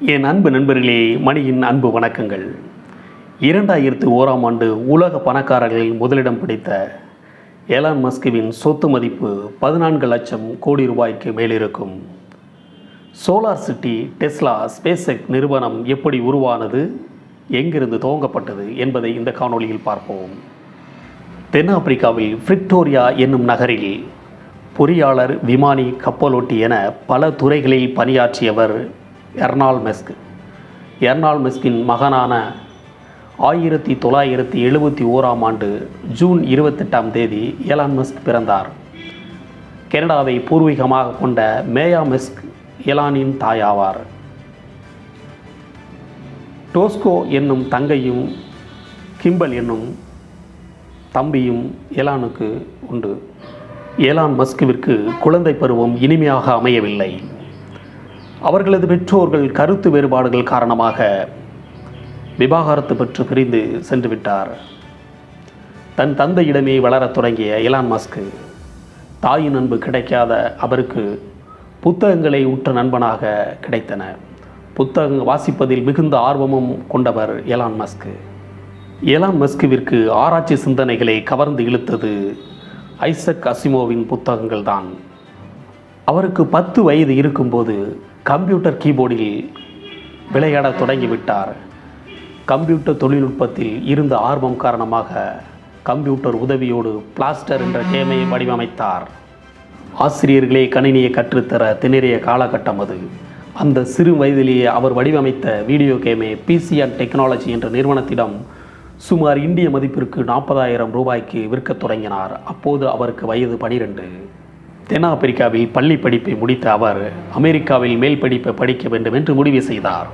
என் அன்பு நண்பர்களே மணியின் அன்பு வணக்கங்கள். இரண்டாயிரத்து ஓராம் ஆண்டு உலக பணக்காரர்களில் முதலிடம் பிடித்த எலான் மஸ்குவின் சொத்து மதிப்பு பதினான்கு லட்சம் கோடி ரூபாய்க்கு மேலிருக்கும். சோலார் சிட்டி டெஸ்லா ஸ்பேசெக் நிறுவனம் எப்படி உருவானது எங்கிருந்து துவங்கப்பட்டது என்பதை இந்த காணொளியில் பார்ப்போம். தென்னாப்பிரிக்காவில் பிரிக்டோரியா என்னும் நகரில் பொறியாளர் விமானி கப்பலோட்டி என பல துறைகளில் பணியாற்றியவர் எர்னால் மெஸ்க். எர்னால் மெஸ்கின் மகனான ஆயிரத்தி தொள்ளாயிரத்தி எழுபத்தி ஓராம் ஆண்டு ஜூன் இருபத்தெட்டாம் தேதி ஏலான் மெஸ்க் பிறந்தார். கனடாவை பூர்வீகமாக கொண்ட மேயா மெஸ்க் எலானின் தாயாவார். டோஸ்கோ என்னும் தங்கையும் கிம்பல் என்னும் தம்பியும் எலானுக்கு உண்டு. ஏலான் மஸ்குவிற்கு குழந்தை பருவம் இனிமையாக அமையவில்லை. அவர்களது பெற்றோர்கள் கருத்து வேறுபாடுகள் காரணமாக விவாகரத்து பெற்று பிரிந்து சென்று விட்டார். தன் தந்தையிடமே வளரத் தொடங்கிய இலான் மஸ்கு தாயின் அன்பு கிடைக்காத அவருக்கு புத்தகங்களை உற்ற நண்பனாக கிடைத்தன. புத்தகம் வாசிப்பதில் மிகுந்த ஆர்வமும் கொண்டவர் எலான் மஸ்கு எலான் மஸ்குவிற்கு ஆராய்ச்சி சிந்தனைகளை கவர்ந்து இழுத்தது ஐசக் அசிமோவின் புத்தகங்கள் தான் அவருக்கு பத்து வயது இருக்கும்போது கம்ப்யூட்டர் கீபோர்டில் விளையாடத் தொடங்கிவிட்டார். கம்ப்யூட்டர் தொழில்நுட்பத்தில் இருந்த ஆர்வம் காரணமாக கம்ப்யூட்டர் உதவியோடு பிளாஸ்டர் என்ற கேமை வடிவமைத்தார். ஆசிரியர்களே கணினியை கற்றுத்தர திணறிய காலகட்டம் அது. அந்த சிறு வயதிலேயே அவர் வடிவமைத்த வீடியோ கேமை பிசி அண்ட் டெக்னாலஜி என்ற நிறுவனத்திடம் சுமார் இந்திய மதிப்பிற்கு நாற்பதாயிரம் ரூபாய்க்கு விற்கத் தொடங்கினார். அப்போது அவருக்கு வயது பனிரெண்டு. தென்னாப்பிரிக்காவில் பள்ளி படிப்பை முடித்த அவர் அமெரிக்காவில் மேல் படிப்பை படிக்க வேண்டும் என்று முடிவு செய்தார்.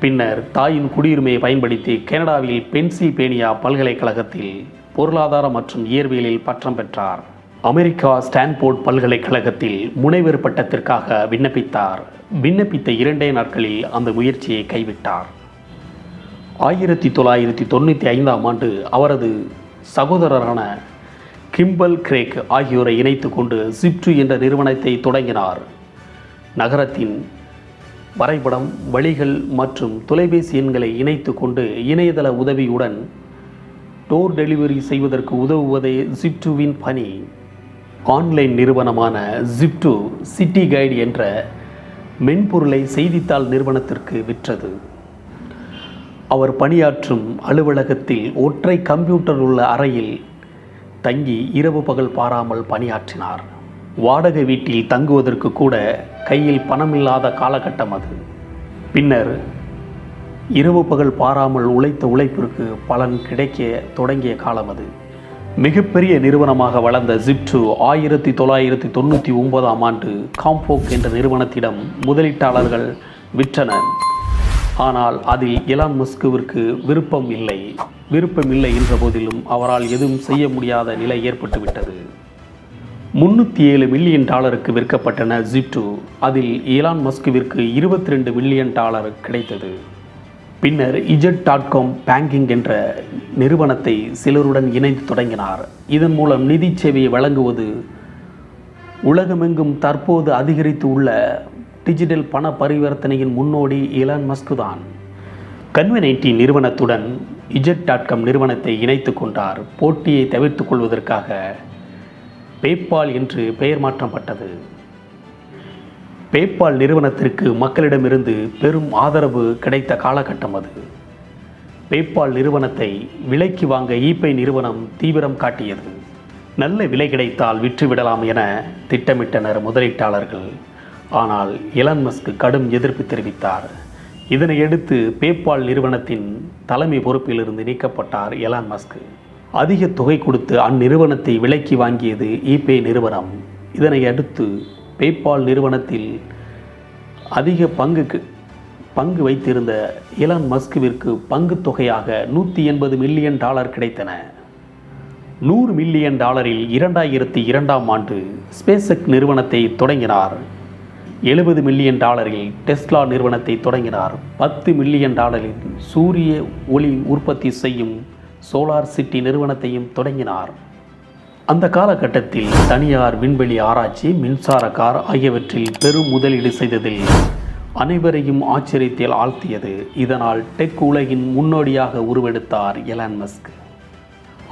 பின்னர் தாயின் குடியுரிமையை பயன்படுத்தி கனடாவில் பென்சில்பேனியா பல்கலைக்கழகத்தில் பொருளாதார மற்றும் இயற்பியலில் பட்டம் பெற்றார். அமெரிக்கா ஸ்டான்போர்ட் பல்கலைக்கழகத்தில் முனைவர் பட்டத்திற்காக விண்ணப்பித்தார். விண்ணப்பித்த இரண்டே நாட்களில் அந்த முயற்சியை கைவிட்டார். ஆயிரத்தி தொள்ளாயிரத்தி தொண்ணூற்றி ஐந்தாம் ஆண்டு அவரது சகோதரரான கிம்பல் கிரேக் ஆகியோரை இணைத்து கொண்டு சிப்டு என்ற நிறுவனத்தை தொடங்கினார். நகரத்தின் வரைபடம் வழிகள் மற்றும் தொலைபேசி எண்களை இணைத்து கொண்டு இணையதள உதவியுடன் டோர் டெலிவரி செய்வதற்கு உதவுவதே ஜிப்டுவின் பணி. ஆன்லைன் நிறுவனமான ஜிப்டு சிட்டி கைடு என்ற மென்பொருளை செய்தித்தாள் நிறுவனத்திற்கு விற்றது. அவர் பணியாற்றும் அலுவலகத்தில் ஒற்றை கம்ப்யூட்டர் உள்ள அறையில் தங்கி இரவு பகல் பாராமல் பணியாற்றினார். வாடகை வீட்டில் தங்குவதற்கு கூட கையில் பணமில்லாத காலகட்டம் அது. பின்னர் இரவு பகல் பாராமல் உழைத்த உழைப்பிற்கு பலன் கிடைக்க தொடங்கிய காலம் அது. மிகப்பெரிய நிறுவனமாக வளர்ந்த ஜிப்டு ஆயிரத்தி தொள்ளாயிரத்தி தொண்ணூற்றி ஒன்பதாம் ஆண்டு காம்போக் என்ற நிறுவனத்திடம் முதலீட்டாளர்கள் விற்றனர். ஆனால் அதில் இளம் மஸ்குவிற்கு விருப்பம் இல்லை. விருப்பம் இல்லை என்ற போதிலும் அவரால் எதுவும் செய்ய முடியாத நிலை ஏற்பட்டுவிட்டது. முன்னூற்றி ஏழு மில்லியன் டாலருக்கு விற்கப்பட்டன ஜிப்டு அதில் இலான் மஸ்குவிற்கு இருபத்தி ரெண்டு மில்லியன் டாலர் கிடைத்தது. பின்னர் இஜட் டாட் காம் பேங்கிங் என்ற நிறுவனத்தை சிலருடன் இணைந்து தொடங்கினார். இதன் மூலம் நிதி சேவையை வழங்குவது உலகமெங்கும் தற்போது அதிகரித்து உள்ள டிஜிட்டல் பண பரிவர்த்தனையின் முன்னோடி இலான் மஸ்கு தான். கன்வெனைட்டி நிறுவனத்துடன் இஜெட் டாட் காம் நிறுவனத்தை இணைத்து கொண்டார். போட்டியை தவிர்த்து கொள்வதற்காக பேபால் என்று பெயர் மாற்றப்பட்டது. பேபால் நிறுவனத்திற்கு மக்களிடமிருந்து பெரும் ஆதரவு கிடைத்த காலகட்டம் அது. பேபால் நிறுவனத்தை விலைக்கு வாங்க ஈபே நிறுவனம் தீவிரம் காட்டியது. நல்ல விலை கிடைத்தால் விற்றுவிடலாம் என திட்டமிட்டனர் முதலீட்டாளர்கள். ஆனால் இலன் மஸ்க் கடும் எதிர்ப்பு தெரிவித்தார். இதனையடுத்து பேபால் நிறுவனத்தின் தலைமை பொறுப்பிலிருந்து நீக்கப்பட்டார் எலான் மஸ்க் அதிக தொகை கொடுத்து அந்நிறுவனத்தை விலக்கி வாங்கியது ஈபே நிறுவனம். இதனை அடுத்து பேபால் நிறுவனத்தில் அதிக பங்குக்கு பங்கு வைத்திருந்த இலான் மஸ்குவிற்கு பங்கு தொகையாக நூற்றி எண்பது மில்லியன் டாலர் கிடைத்தன. நூறு மில்லியன் டாலரில் இரண்டாயிரத்தி இரண்டாம் ஆண்டு ஸ்பேஸ்எக் நிறுவனத்தை தொடங்கினார். எழுபது மில்லியன் டாலரில் டெஸ்லா நிறுவனத்தை தொடங்கினார். பத்து மில்லியன் டாலரில் சூரிய ஒளி உற்பத்தி செய்யும் சோலார் சிட்டி நிறுவனத்தையும் தொடங்கினார். அந்த காலகட்டத்தில் தனியார் விண்வெளி ஆராய்ச்சி மின்சார கார் ஆகியவற்றில் பெரும் முதலீடு செய்ததில் அனைவரையும் ஆச்சரியத்தில் ஆழ்த்தியது. இதனால் டெக் உலகின் முன்னோடியாக உருவெடுத்தார் எலான் மஸ்க்.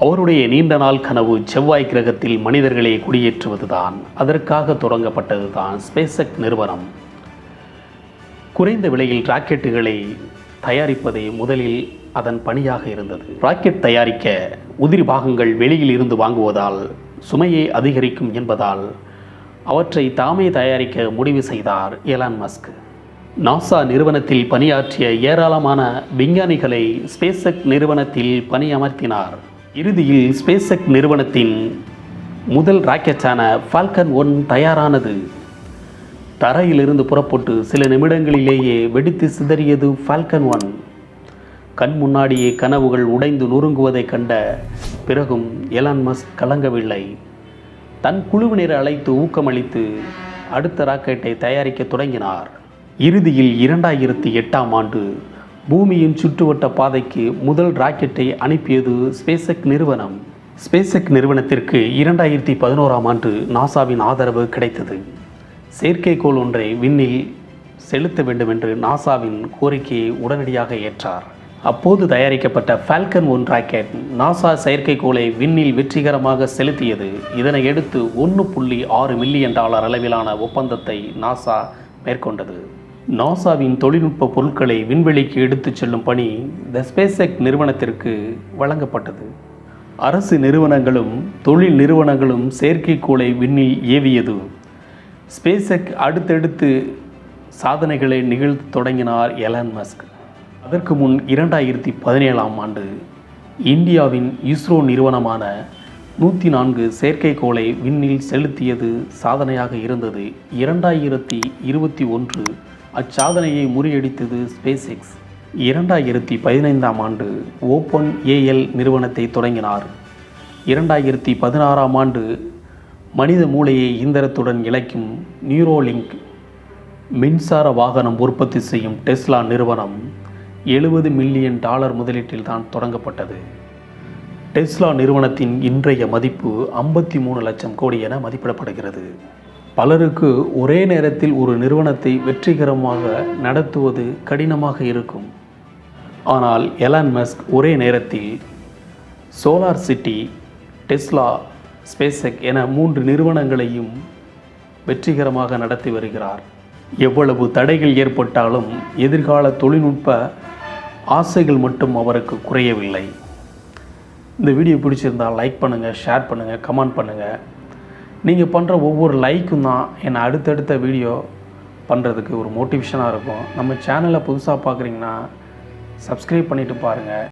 அவருடைய நீண்ட நாள் கனவு செவ்வாய் கிரகத்தில் மனிதர்களை குடியேற்றுவதுதான். அதற்காக தொடங்கப்பட்டதுதான் ஸ்பேசக் நிறுவனம். குறைந்த விலையில் ராக்கெட்டுகளை தயாரிப்பதே முதலில் அதன் பணியாக இருந்தது. ராக்கெட் தயாரிக்க உதிரி பாகங்கள் வெளியில் இருந்து வாங்குவதால் சுமையை அதிகரிக்கும் என்பதால் அவற்றை தாமே தயாரிக்க முடிவு செய்தார் எலான் மஸ்க். நாசா நிறுவனத்தில் பணியாற்றிய ஏராளமான விஞ்ஞானிகளை ஸ்பேசக் நிறுவனத்தில் பணியமர்த்தினார். இறுதியில் ஸ்பேசக் நிறுவனத்தின் முதல் ராக்கெட்டான ஃபால்கன் ஒன் தயாரானது. தரையிலிருந்து புறப்பட்டு சில நிமிடங்களிலேயே வெடித்து சிதறியது ஃபால்கன் ஒன். கண் முன்னாடியே கனவுகள் உடைந்து நொறுங்குவதை கண்ட பிறகும் எலான் மஸ்க் கலங்கவில்லை. தன் குழுவினரை அழைத்து ஊக்கமளித்து அடுத்த ராக்கெட்டை தயாரிக்க தொடங்கினார். இறுதியில் இரண்டாயிரத்தி எட்டாம் ஆண்டு பூமியின் சுற்றுவட்ட பாதைக்கு முதல் ராக்கெட்டை அனுப்பியது ஸ்பேசக் நிறுவனம். ஸ்பேசக் நிறுவனத்திற்கு இரண்டாயிரத்தி பதினோராம் ஆண்டு நாசாவின் ஆதரவு கிடைத்தது. செயற்கைக்கோள் ஒன்றை விண்ணில் செலுத்த வேண்டும் என்று நாசாவின் கோரிக்கையை உடனடியாக ஏற்றார். அப்போது தயாரிக்கப்பட்ட ஃபால்கன் ஒன் ராக்கெட் நாசா செயற்கைக்கோளை விண்ணில் வெற்றிகரமாக செலுத்தியது. இதனை அடுத்து ஒன்று புள்ளி ஆறு மில்லியன் டாலர் அளவிலான ஒப்பந்தத்தை நாசா மேற்கொண்டது. நாசாவின் தொழில்நுட்ப பொருட்களை விண்வெளிக்கு எடுத்துச் செல்லும் பணி த ஸ்பேசெக் நிறுவனத்திற்கு வழங்கப்பட்டது. அரசு நிறுவனங்களும் தொழில் நிறுவனங்களும் செயற்கைக்கோளை விண்ணில் ஏவியது. ஸ்பேசெக் அடுத்தடுத்து சாதனைகளை நிகழ்த்த தொடங்கினார் எலான் மஸ்க். அதற்கு முன் இரண்டாயிரத்தி பதினேழாம் ஆண்டு இந்தியாவின் இஸ்ரோ நிறுவனமான நூற்றி நான்கு செயற்கைக்கோளை விண்ணில் செலுத்தியது சாதனையாக இருந்தது. இரண்டாயிரத்தி இருபத்தி ஒன்று அச்சாதனையை முறியடித்தது ஸ்பேஸ்எக்ஸ் இரண்டாயிரத்தி பதினைந்தாம் ஆண்டு ஓப்பன் ஏஎல் நிறுவனத்தை தொடங்கினார். இரண்டாயிரத்தி பதினாறாம் ஆண்டு மனித மூளையை இயந்திரத்துடன் இணைக்கும் நியூரோலிங்க் மின்சார வாகனம் உற்பத்தி செய்யும் டெஸ்லா நிறுவனம் எழுபது மில்லியன் டாலர் முதலீட்டில் தான் தொடங்கப்பட்டது. டெஸ்லா நிறுவனத்தின் இன்றைய மதிப்பு ஐம்பத்தி மூணு லட்சம் கோடி என மதிப்பிடப்படுகிறது. பலருக்கு ஒரே நேரத்தில் ஒரு நிறுவனத்தை வெற்றிகரமாக நடத்துவது கடினமாக இருக்கும். ஆனால் எலான் மஸ்க் ஒரே நேரத்தில் சோலார் சிட்டி டெஸ்லா ஸ்பேசெக் என மூன்று நிறுவனங்களையும் வெற்றிகரமாக நடத்தி வருகிறார். எவ்வளவு தடைகள் ஏற்பட்டாலும் எதிர்கால தொழில்நுட்ப ஆசைகள் மட்டும் அவருக்கு குறையவில்லை. இந்த வீடியோ பிடிச்சிருந்தால் லைக் பண்ணுங்கள் ஷேர் பண்ணுங்கள் கமெண்ட் பண்ணுங்கள் நீங்கள் பண்ணுற ஒவ்வொரு லைக்கும் தான் என்னை அடுத்தடுத்த வீடியோ பண்ணுறதுக்கு ஒரு மோட்டிவேஷனாக இருக்கும். நம்ம சேனலை புதுசாக பார்க்குறீங்கன்னா சப்ஸ்கிரைப் பண்ணிவிட்டு பாருங்கள்